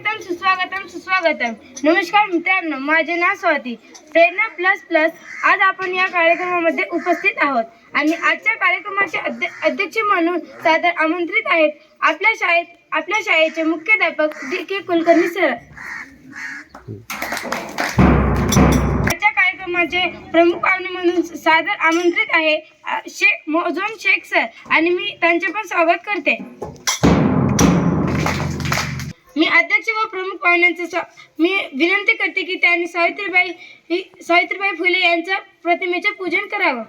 स्वागतम सुस्वागतम सुस्वागतम नमस्कार मित्रांनो माझे नाव स्वाती. Prerna plus plus. आज आपण या कार्यक्रमामध्ये उपस्थित आहोत. आणि आजच्या कार्यक्रमाचे अध्य अध्यक्ष म्हणून सादर आमंत्रित आहेत आपल्या शाळेत आपल्या शाळेचे मुख्याध्यापक डी के कुलकर्णी सर. आजच्या कार्यक्रमाचे प्रमुख पाहुणे म्हणून सादर आमंत्रित आहे शेख मोजोन शेख सर. आणि मी त्यांचे पण स्वागत करते. मी अध्यक्ष व प्रमुख पाहुण्यांचं मी विनंती करते की त्यांनी सावित्रीबाई ही सावित्रीबाई फुले यांच्या प्रतिमेचे पूजन करावं.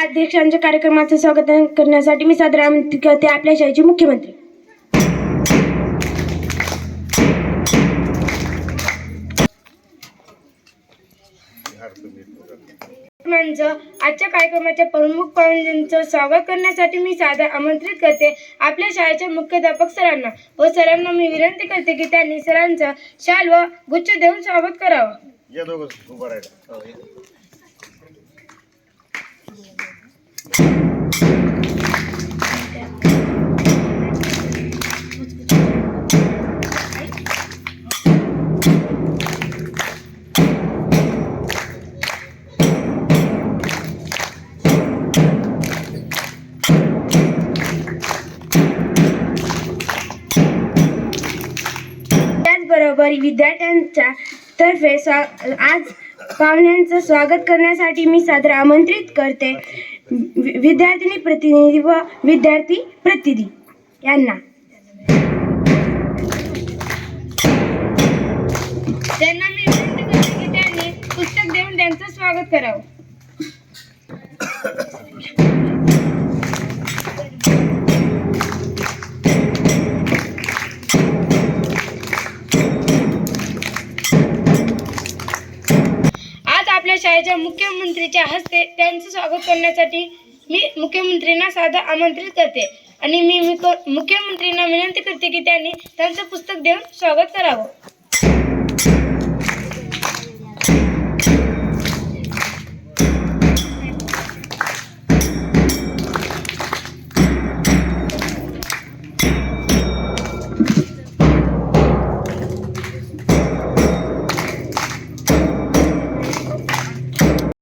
अध्यक्षांच्या कार्यक्रमाचं स्वागत करण्यासाठी मी सादर करते आपल्या शाळेचे मुख्यमंत्री. माणसं आजच्या कार्यक्रमाच्या प्रमुख पाहुण्यांचं स्वागत करण्यासाठी मी सादर आमंत्रित करते. आपल्या शाळेच्या मुख्याध्यापक सरांना व सरांना मी विनंती करते की त्यांनी सरांचं शाल व गुच्छ देऊन स्वागत करावं. त्याचबरोबर विद्यार्थ्यांच्या तर्फे स्वा आज पाहुण्यांचं स्वागत करण्यासाठी मी सादर आमंत्रित करते. वि- विद्यार्थिनी प्रतिनिधी व विद्यार्थी प्रतिनिधी यांना. त्यांना मी विनंती करते की त्यांनी पुस्तक देऊन त्यांचं स्वागत करावं. शाळेच्या मुख्यमंत्रीच्या हस्ते त्यांचं स्वागत करण्यासाठी मी मुख्यमंत्रींना साधं आमंत्रित करते. आणि मी मुख्यमंत्रींना विनंती करते की त्यांनी त्यांचं पुस्तक देऊन स्वागत करावं.